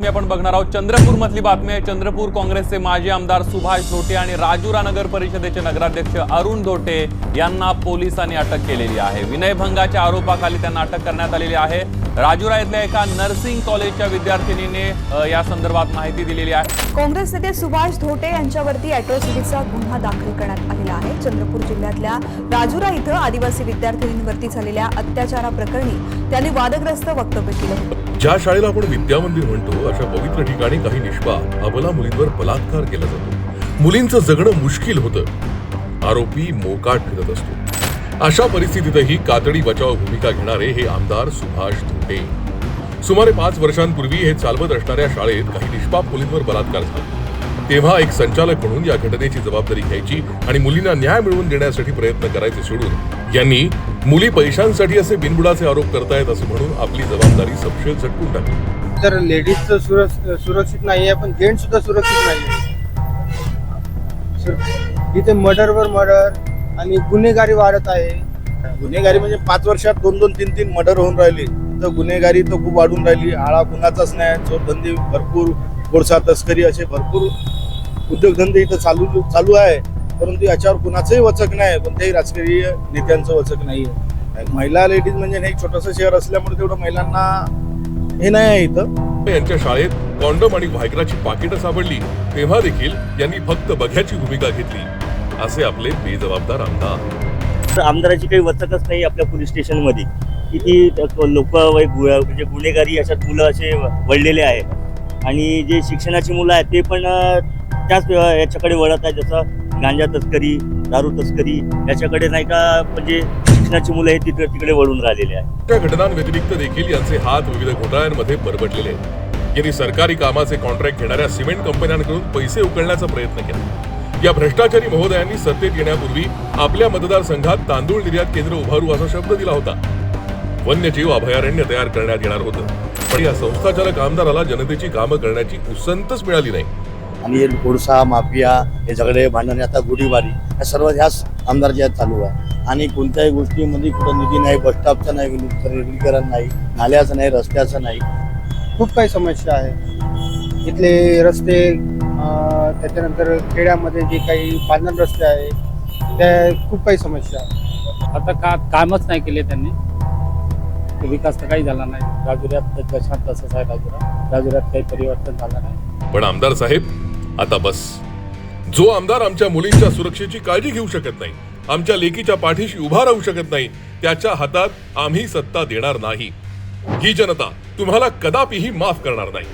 मी आपण बघणार आहोत चंद्रपूर मधली बातमी आहे. चंद्रपूर काँग्रेसचे माजी आमदार सुभाष धोटे आणि राजुरा नगर परिषदेचे नगराध्यक्ष अरुण धोटे यांना पोलिसांनी अटक केलेली आहे. विनयभंगाच्या आरोपाखाली त्यांना अटक करण्यात आलेली आहे. राजुरा इथल्या एका नर्सिंग कॉलेजच्या विद्यार्थिनीने या संदर्भात माहिती दिलेली आहे. काँग्रेस नेते सुभाष धोटे यांच्यावरती अॅट्रॉसिटीचा गुन्हा दाखल करण्यात आलेला आहे. चंद्रपूर जिल्ह्यातल्या राजुरा इथं आदिवासी विद्यार्थिनींवरती झालेल्या अत्याचाराप्रकरणी त्यांनी वादग्रस्त वक्तव्य केलं होतं. ज्या शाळेला आपण विद्यामंदिर म्हणतो अशा पवित्र ठिकाणी काही निष्पाप अबला मुलींवर बलात्कार केला जातो. मुलींचं जगणं मुश्किल होतं. आरोपी मोकाट फिरत असतो. अशा परिस्थितीतही कातडी बचाव भूमिका घेणारे हे आमदार सुभाष धोटे. सुमारे पाच वर्षांपूर्वी हे चालवत असणाऱ्या शाळेत काही निष्पाप मुलींवर बलात्कार झाला. तेव्हा एक संचालक म्हणून या घटनेची जबाबदारी घ्यायची आणि मुलींना न्याय मिळवून देण्यासाठी प्रयत्न करायचे सोडून यांनी मुली पैशांसाठी असे बिनबुडाचे आरोप करतायत असं म्हणून आपली जबाबदारी सपशेल झटकून टाकली. तर लेडीज सुरक्षित नाही आहे पण जेंट्स सुद्धा सुरक्षित नाही इथे मर्डरवर मर्डर आणि गुन्हेगारी वाढत आहे. गुन्हेगारी म्हणजे पाच वर्षात दोन दोन तीन तीन मर्डर होऊन राहिले. तर गुन्हेगारी तर खूप वाढून राहिली. आळा कुणाचाच नाही. चोरधंदे भरपूर कोळसा तस्करी असे भरपूर उद्योगधंदे इथं चालू चालू आहे. परंतु याच्यावर कुणाचंही वचक नाही. कोणत्याही राजकीय नेत्यांचं वचक नाही आहे. महिला लेडीज म्हणजे हे एक छोटंसं शहर असल्यामुळे तेवढं महिलांना हे नाही आहे इथं. यांच्या शाळेत कॉन्डम आणि व्हायग्राची पाकिटं सापडली. तेव्हा देखील यांनी फक्त बघ्याची भूमिका घेतली. असे आपले बेजबाबदार आमदार. आमदाराची काही वचकच नाही आपल्या पोलीस स्टेशनमध्ये. किती लोक म्हणजे गुन्हेगारी अशात मुलं असे वळलेले आहेत. आणि जे शिक्षणाची मुलं आहेत ते पण त्याच याच्याकडे वळत आहेत. जसं गांजा तस्करी दारू तस्करी याच्याकडे नाही का म्हणजे शिक्षणाची मुलं हे तिकडे तिकडे वळून राहिलेले आहेत. त्या घटनांव्यतिरिक्त देखील यांचे हात विविध घोटाळ्यांमध्ये बरबटलेले आहेत. यांनी सरकारी कामाचे कॉन्ट्रॅक्ट घेणाऱ्या सिमेंट कंपन्यांकडून पैसे उकळण्याचा प्रयत्न केला. या भ्रष्टाचारी महोदयांनी सत्तेत येण्यापूर्वी आपल्या मतदारसंघात तांदूळ निर्यात केंद्र उभारू असा शब्द दिला होता. वन्यजीव अभयारण्य तयार करण्यात येणार होतं. पण या संस्थाचालक आमदाराला जनतेची कामं करण्याची उसंतच मिळाली नाही. आणि कोळसा माफिया हे झगडे भांडणे आता गोडीबारी या सर्व ह्याच आमदारच्या चालू आहे. आणि कोणत्याही गोष्टीमध्ये कुठं निधी नाही बस स्टॉपचं नाही रेल्वेकरण नाही नाल्याचं नाही रस्त्याचं नाही. खूप काही समस्या आहे. इथले रस्ते त्याच्यानंतर खेड्यामध्ये जे काही पांढर रस्ते आहे त्या खूप काही समस्या आहे आता का कामच नाही केले त्यांनी? ते विकास तर काही झाला नाही. राजुऱ्यात जशात तसंच आहे राजुरा. राजुऱ्यात काही परिवर्तन झालं नाही. पण आमदार साहेब आता बस. जो आमदार आमच्या मुलींच्या सुरक्षेची काळजी घेऊ शकत नाही आमच्या लेकीच्या पाठीशी उभा राहू शकत नाही त्याच्या हातात आम्ही सत्ता देणार नाही. ही जनता तुम्हाला कदापिही माफ करणार नाही.